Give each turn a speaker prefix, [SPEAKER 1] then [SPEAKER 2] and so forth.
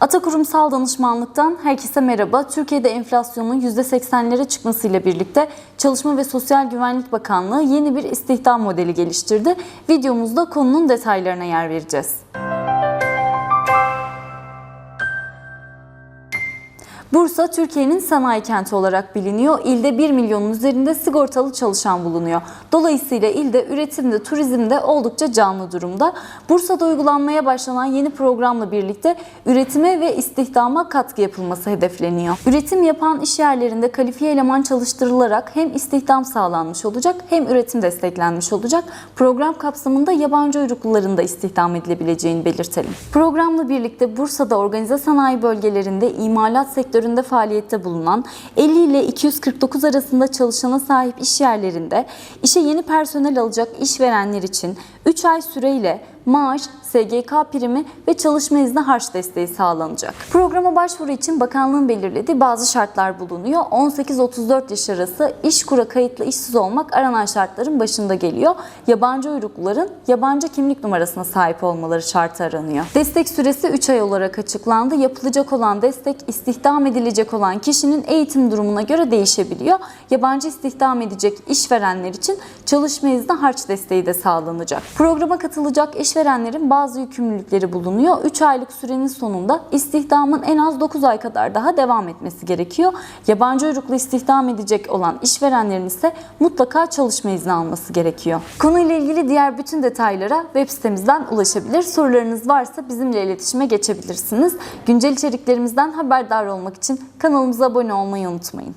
[SPEAKER 1] Ata Kurumsal Danışmanlık'tan herkese merhaba. Türkiye'de enflasyonun %80'lere çıkmasıyla birlikte Çalışma ve Sosyal Güvenlik Bakanlığı yeni bir istihdam modeli geliştirdi. Videomuzda konunun detaylarına yer vereceğiz. Bursa Türkiye'nin sanayi kenti olarak biliniyor. İlde 1 milyonun üzerinde sigortalı çalışan bulunuyor. Dolayısıyla ilde üretimde, turizmde oldukça canlı durumda. Bursa'da uygulanmaya başlanan yeni programla birlikte üretime ve istihdama katkı yapılması hedefleniyor. Üretim yapan iş yerlerinde kalifiye eleman çalıştırılarak hem istihdam sağlanmış olacak hem üretim desteklenmiş olacak. Program kapsamında yabancı uyrukluların da istihdam edilebileceğini belirtelim. Programla birlikte Bursa'da organize sanayi bölgelerinde imalat sektöründe faaliyette bulunan 50 ile 249 arasında çalışana sahip iş yerlerinde işe yeni personel alacak işverenler için 3 ay süreyle maaş, SGK primi ve çalışma izni harç desteği sağlanacak. Programa başvuru için bakanlığın belirlediği bazı şartlar bulunuyor. 18-34 yaş arası iş kura kayıtlı işsiz olmak aranan şartların başında geliyor. Yabancı uyrukluların yabancı kimlik numarasına sahip olmaları şartı aranıyor. Destek süresi 3 ay olarak açıklandı. Yapılacak olan destek istihdam edilecek olan kişinin eğitim durumuna göre değişebiliyor. Yabancı istihdam edecek işverenler için çalışma izni harç desteği de sağlanacak. Programa katılacak işverenlerin bazı yükümlülükleri bulunuyor. 3 aylık sürenin sonunda istihdamın en az 9 ay kadar daha devam etmesi gerekiyor. Yabancı uyruklu istihdam edecek olan işverenlerin ise mutlaka çalışma izni alması gerekiyor. Konuyla ilgili diğer bütün detaylara web sitemizden ulaşabilir. Sorularınız varsa bizimle iletişime geçebilirsiniz. Güncel içeriklerimizden haberdar olmak için kanalımıza abone olmayı unutmayın.